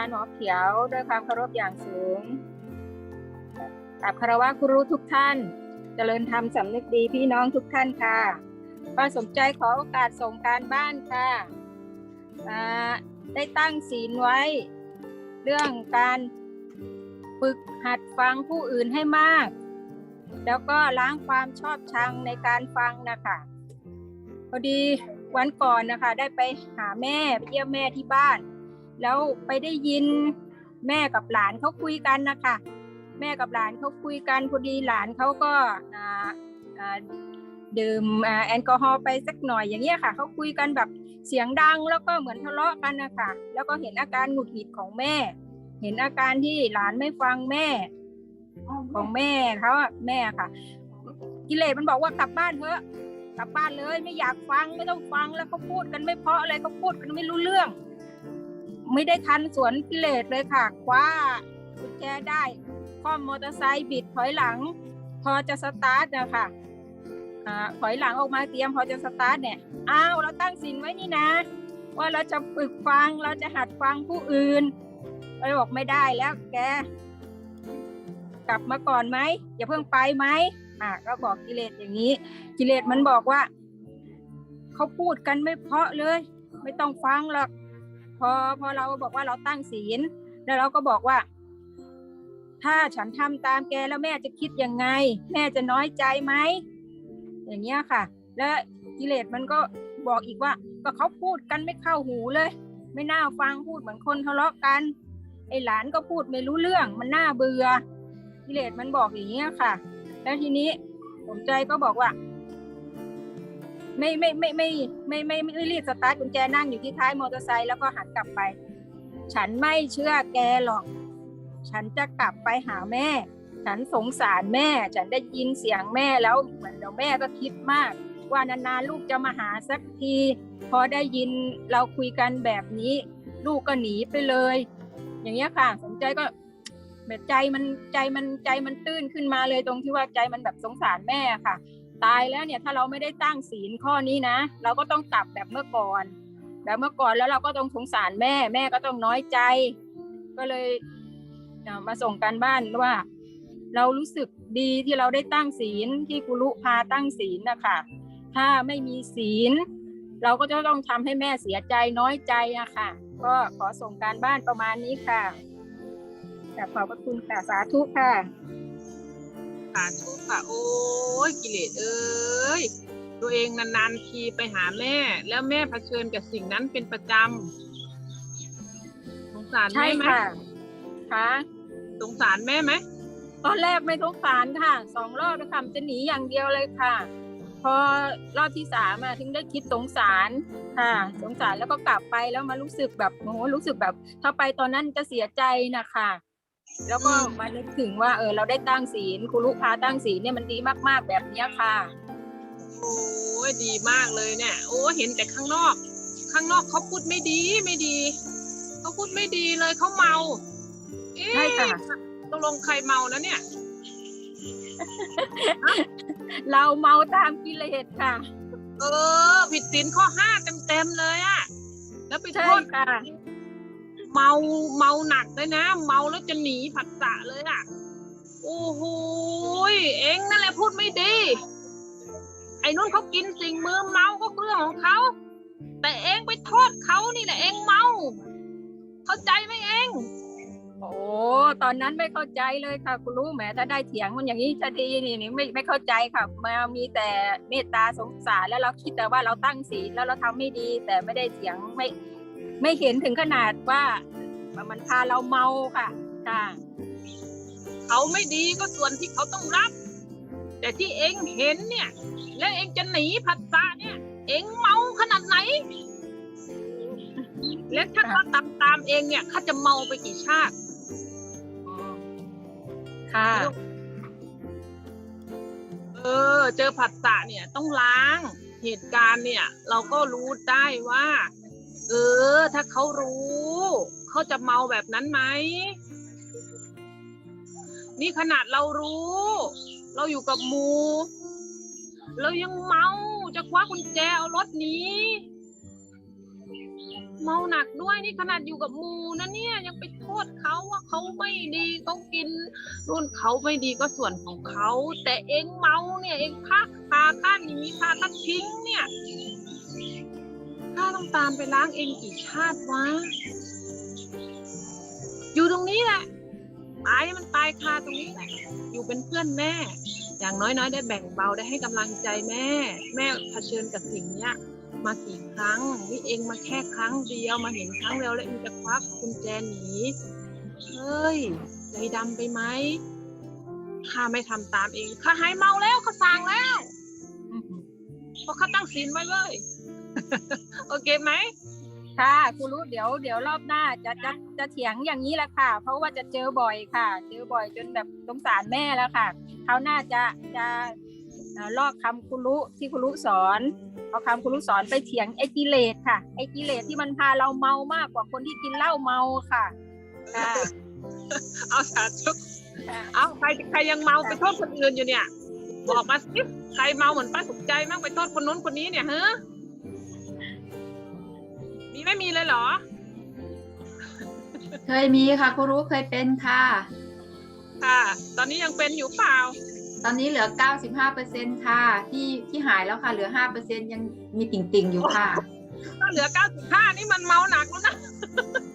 ารวะท่านอาจารย์หมอเขียวด้วยความเคารพอย่างสูงกราบคารวะครูทุกท่าน เจริญธรรมสำนึกดีพี่น้องทุกท่านค่ะป้าสมใจขอโอกาสส่งการบ้านค่ะได้ตั้งศีลไว้ เรื่องการฝึกหัดฟังผู้อื่นให้มาก แล้วก็ล้างความชอบชังในการฟังนะคะพอดีวันก่อนนะคะ ได้ไปหาแม่ไปเยี่ยมแม่ที่บ้าน แล้วไปได้ยินแม่กับหลานเขาคุยกันนะคะแม่กับหลานเขาคุยกันพอดีหลานเขาก็ดื่มแอลกอฮอล์ไปสักหน่อยอย่างเงี้ยค่ะเขาคุยกันแบบเสียงดังแล้วก็เหมือนทะเลาะกันนะคะแล้วก็เห็นอาการหงุดหงิดของแม่ เห็นอาการที่หลานไม่ฟังแม่ของแม่เขาแม่ค่ะ กิเลสมันบอกว่ากลับบ้านเถอะกลับบ้านเลยไม่อยากฟังไม่ต้องฟังแล้วเขาพูดกันไม่เพาะอะไรเขาพูดกันไม่รู้เรื่อง ไม่ได้ทันสวนกิเลสเลยค่ะคว้ากุญแจได้ข้อมมอเตอร์ไซค์บิดถอยหลัง พอจะสตาร์ทนะคะอ่าถอยหลังออกมาเตรียมพอจะสตาร์ทเนี่ยอ้าวเราตั้งสินไว้นี่นะ ว่าเราจะฝึกฟังเราจะหัดฟังผู้อื่นเราบอกไม่ได้แล้วแก กลับมาก่อนไหมอย่าเพิ่งไปไหมอะก็บอกกิเลสอย่างนี้ กิเลสมันบอกว่า เขาพูดกันไม่เพาะเลย ไม่ต้องฟังหรอก พอพอเราบอกว่าเราตั้งศีล แล้วเราก็บอกว่า ถ้าฉันทำตามแกแล้วแม่จะคิดยังไง แม่จะน้อยใจไหมอย่างเงี้ยค่ะ แล้วกิเลสมันก็บอกอีกว่าก็เขาพูดกันไม่เข้าหูเลย ไม่น่าฟังพูดเหมือนคนทะเลาะกัน ไอหลานก็พูดไม่รู้เรื่องมันน่าเบื่อกิเลสมันบอกอย่างนี้ยค่ะ แล้วทีนี้สมใจก็บอกว่า ไม่ไม่ไม่ไม่ไม่ไม่ไม่รีบสตาร์ทกุญแจนั่งอยู่ที่ท้ายมอเตอร์ไซค์แล้วก็หันกลับไป ฉันไม่เชื่อแกหรอก ฉันจะกลับไปหาแม่ ฉันสงสารแม่ ฉันได้ยินเสียงแม่แล้วเหมือนเดี๋ยวแม่ก็คิดมาก ว่านานๆลูกจะมาหาสักที พอได้ยินเราคุยกันแบบนี้ ลูกก็หนีไปเลย อย่างเงี้ยค่ะสมใจก็แบบใจมันใจมันใจมันตื้นขึ้นมาเลยตรงที่ว่าใจมันแบบสงสารแม่ค่ะ ตายแล้วเนี่ยถ้าเราไม่ได้ตั้งศีลข้อนี้นะ เราก็ต้องกลับแบบเมื่อก่อน แบบเมื่อก่อนแล้วเราก็ต้องสงสารแม่แม่ก็ต้องน้อยใจ ก็เลยมาส่งการบ้านว่า เรารู้สึกดีที่เราได้ตั้งศีลที่กุลุพาตั้งศีลนะคะถ้าไม่มีศีล เราก็จะต้องทำให้แม่เสียใจน้อยใจอะค่ะ ก็ขอส่งการบ้านประมาณนี้ค่ะขอบพระคุณค่ะสาธุค่ะ สาธุค่ะ โอ้ยกิเลสเอ้ยตัวเองนานๆทีไปหาแม่ แล้วแม่เผชิญกับสิ่งนั้นเป็นประจำสงสารใช่แม่ไหมค่ะค่ะสงสารแม่ไหมตอนแรกไม่สงสารค่ะสองรอบนะคะจะหนีอย่างเดียวเลยค่ะ พอรอบที่สามอะถึงได้คิดสงสารค่ะ สงสารแล้วก็กลับไปแล้วมารู้สึกแบบโอ้โหรู้สึกแบบ ถ้าไปตอนนั้นจะเสียใจนะคะ แล้วก็มานึกถึงว่าเออเราได้ตั้งศีลครูลูกพาตั้งศีลเนี่ยมันดีมากๆแบบเนี้ยค่ะ โอ้ยดีมากเลยเนี่ย โอ้เห็นแต่ข้างนอก ข้างนอกเขาพูดไม่ดีไม่ดีเขาพูดไม่ดีเลยเขาเมาเอ๊ใช่ค่ะ ตกลงใครเมานะเนี่ย เราเมาตามกิเลสค่ะ เออ ผิดศีลข้อห้าเต็มๆเลยอะแล้วไปโทใช่ษค่ะ เมาเมาหนักเลยนะ เมาแล้วจะหนีผัสสะเลยอะ โอ้โหเองนั่นแหละพูดไม่ดี ไอ้นุ่นเขากินสิ่งมือเมาก็เรื่องของเขา แต่เองไปโทษเขานี่แหละเองเมา เข้าใจไหมเองโอ้ตอนนั้นไม่เข้าใจเลยค่ะ คุณรู้แหมถ้าได้เถียงมันอย่างนี้จะดีนี่นี่ไม่ไม่เข้าใจค่ะมามีแต่เมตตาสงสารแล้วเราคิดแต่ว่าเราตั้งศีลแล้วเราทำไม่ดี แต่ไม่ได้เถียงไม่ ไม่เห็นถึงขนาดว่ามันพาเราเมาค่ะค่ะเขาไม่ดีก็ส่วนที่เขาต้องรับ แต่ที่เองเห็นเนี่ย แล้วเองจะหนีผัสสะเนี่ย เองเมาขนาดไหน และถ้าเขาตามตามเองเนี่ยเขาจะเมาไปกี่ชาติค่ะเออ เจอผัสสะเนี่ยต้องล้างเหตุการณ์เนี่ย เราก็รู้ได้ว่า เออ ถ้าเขารู้ เขาจะเมาแบบนั้นไหม นี่ขนาดเรารู้ เราอยู่กับหมู เรายังเมาจะคว้ากุญแจเอารถหนี้เมาหนักด้วยนี่ขนาดอยู่กับมูนะเนี่ยยังไปโทษเขาว่าเขาไม่ดีเขากินนู่นเขาไม่ดีก็ส่วนของเขา แต่เองเมาเนี่ยเองพักพาข้าหนีพาข้าทิ้งเนี่ย ข้าต้องตามไปล้างเองกี่ชาติวะ อยู่ตรงนี้แหละ ตายให้มันตายคาตรงนี้แหละ อยู่เป็นเพื่อนแม่ อย่างน้อยๆ ได้แบ่งเบาได้ให้กำลังใจแม่ แม่เผชิญกับสิ่งเนี้ยมากี่ครั้งนี่เองมาแค่ครั้งเดียวมาเห็นครั้งเดียวแล้วเองจะควักกุญแจหนีเฮ้ยใจดำไปไหมข้าไม่ทำตามเองข้าหายเมาแล้วข้าสั่งแล้วเพราะข้าตั้งศีลไว้เลย โอเคไหมค่ะครูรู้เดี๋ยวเดี๋ยวรอบหน้าจะจะจะเถียงอย่างนี้แหละค่ะ เพราะว่าจะเจอบ่อยค่ะ เจอบ่อยจนแบบสงสารแม่แล้วค่ะเขาวหน้าจะจะเอ่อลอกคำครูรู้ที่ครูรู้สอนเอาคำครูรู้สอนไปเถียงไอ้กิเลสค่ะไอ้กิเลสที่มันพาเราเมามากกว่าคนที่กินเหล้าเมาค่ะค่ะเอาสาธุเอาใครใครยังเมาไปโทษคนอื่นอยู่เนี่ย บอกมาสิใครเมาเหมือนป้าสุขใจมั่งไปโทษคนนู้นคนนี้เนี่ยเฮ้ มีไม่มีเลยเหรอ เคยมีค่ะครูรู้เคยเป็นค่ะ ค่ะ ตอนนี้ยังเป็นอยู่เปล่า ตอนนี้เหลือ 95%ค่ะ ที่ที่หายแล้วค่ะ เหลือ 5%ยังมีติ่งๆอยู่ค่ะ ถ้าเหลือ 95 นี่มันเมาหนักแล้วนะ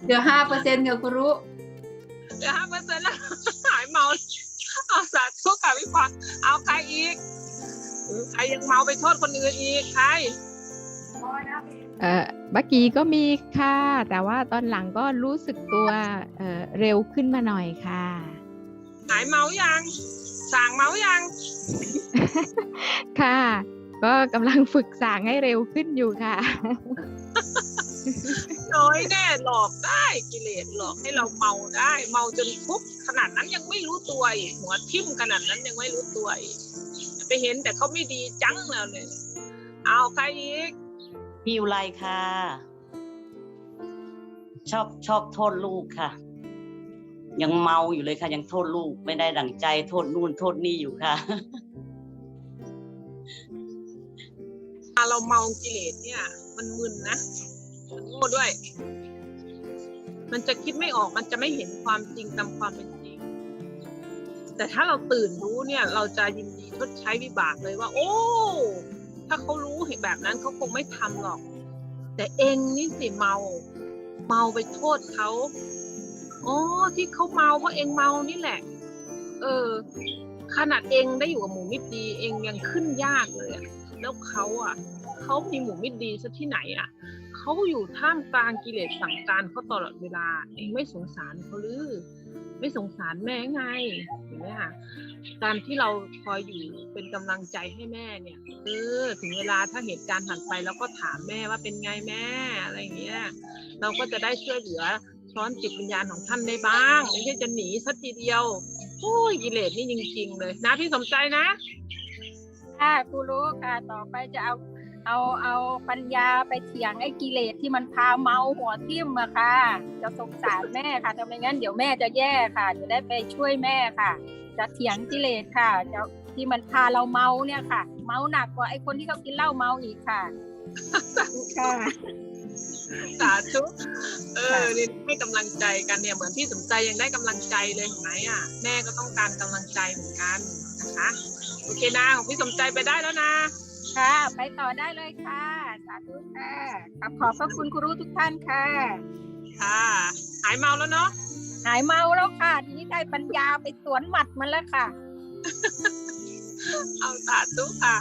เหลือ 5%ค่ะครูรู้เหลือ5เปอร์เซ็นต์แล้ว หายเมาเอาสาธุค่ะพี่ฟังเอาใครอีก ใครยังเมาไปโทษคนอื่นอีก ใครเอ่อ เมื่อกี้ก็มีค่ะ แต่ว่าตอนหลังก็รู้สึกตัวเอ่อเร็วขึ้นมาหน่อยค่ะ หายเมายังสั่งเมายัง ค่ะ ก็กำลังฝึกสางให้เร็วขึ้นอยู่ค่ะ น้อยแน่หลอกได้กิเลสหลอกให้เราเมาได้ เมาจนทุกข์ขนาดนั้นยังไม่รู้ตัวอีกหัวทิ่มขนาดนั้นยังไม่รู้ตัวอีกไปเห็นแต่เขาไม่ดีจังแล้วเนี่ยเอาใครอีก พี่อุไรค่ะ ชอบชอบโทษลูกค่ะ ยังเมาอยู่เลยค่ะ ยังโทษลูกไม่ได้ดั่งใจ โทษนู่นโทษนี่อยู่ค่ะเราเมากิเลสเนี่ย มันมึนนะมันโง่ด้วย มันจะคิดไม่ออกมันจะไม่เห็นความจริงตามความเป็นจริง แต่ถ้าเราตื่นรู้เนี่ย เราจะยินดีชดใช้วิบากเลยว่า โอ้ แบบนั้นเขาคงไม่ทำหรอก แต่เองนี่สิเมา เมาไปโทษเขาอ๋อที่เขาเมาเพราะเองเมานี่แหละ เออ ขนาดเองได้อยู่กับหมูมิตรดีเองยังขึ้นยากเลยอะแล้วเขาอะเขามีหมูมิตรดีซะที่ไหนอะเขาอยู่ท่ามกลางกิเลสสั่งการเขาตลอดเวลา เองไม่สงสารเขาหรือ ไม่สงสารแม่ไงเห็นไหมคะการที่เราคอยอยู่เป็นกำลังใจให้แม่เนี่ยเออถึงเวลาถ้าเหตุการณ์ผ่านไปเราก็ถามแม่ว่าเป็นไงแม่อะไรอย่างเงี้ยเราก็จะได้ช่วยเหลือช้อนจิตวิญญาณของท่านได้บ้าง ไม่ใช่จะหนีสักทีเดียวโอ้ยกิเลสนี่จริงๆเลย นะพี่สมใจนะค่ะครูรู้ค่ะต่อไปจะเอา เอาเอาปัญญาไปเถียงไอ้กิเลสที่มันพาเมาหัวทิ่มอะค่ะ จะสงสารแม่ค่ะทำไมงั้นเดี๋ยวแม่จะแย่ค่ะ จะได้ไปช่วยแม่ค่ะ จะเถียงกิเลสค่ะจะที่มันพาเราเมาเนี่ยค่ะ เมาหนักกว่าไอ้คนที่เขากินเหล้าเมาอีกค่ะค่ะสาธุเออนี่ให้กำลังใจกันเนี่ยเหมือนพี่สมใจยังได้กำลังใจเลยเห็นไหมอะแม่ก็ต้องการกำลังใจเหมือนกันนะคะ โอเคนะของพี่สมใจไปได้แล้วนะ ค่ะ ไปต่อได้เลยค่ะ สาธุค่ะขอบขอบพระคุณครูรู้ทุกท่านค่ะ ค่ะ หายเมาแล้วเนาะ หายเมาแล้วค่ะ ทีนี้ได้ปัญญาไปสวนหมัดมันแล้วค่ะ เอาสาธุค่ะ